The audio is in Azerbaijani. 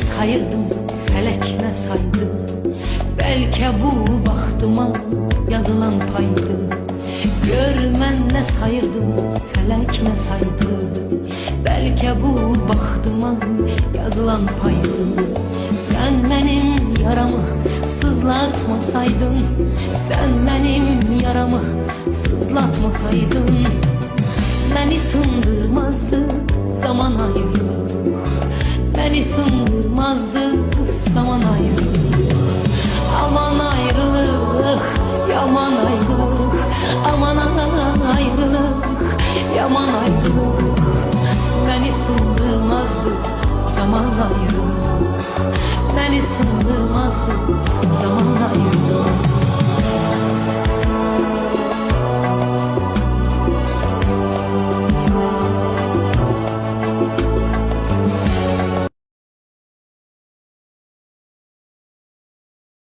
sayırdım, felek ne saydı Belki bu baxtıma yazılan paydı. Görmən nə sayırdım, felek ne saydı Belki bu baxtıma yazılan paydı. Sen benim yaramı sızlatmasaydın. Sen benim yaramı sızlatmasaydın. Beni sındırmazdı zaman ayrılık Beni sındırmazdı zaman ayrılık. Aman ayrılık, yaman ayrılık. Aman ayrılık, yaman ayrılık. Beni sındırmazdı zaman ayrılık. Beni sındırmazdı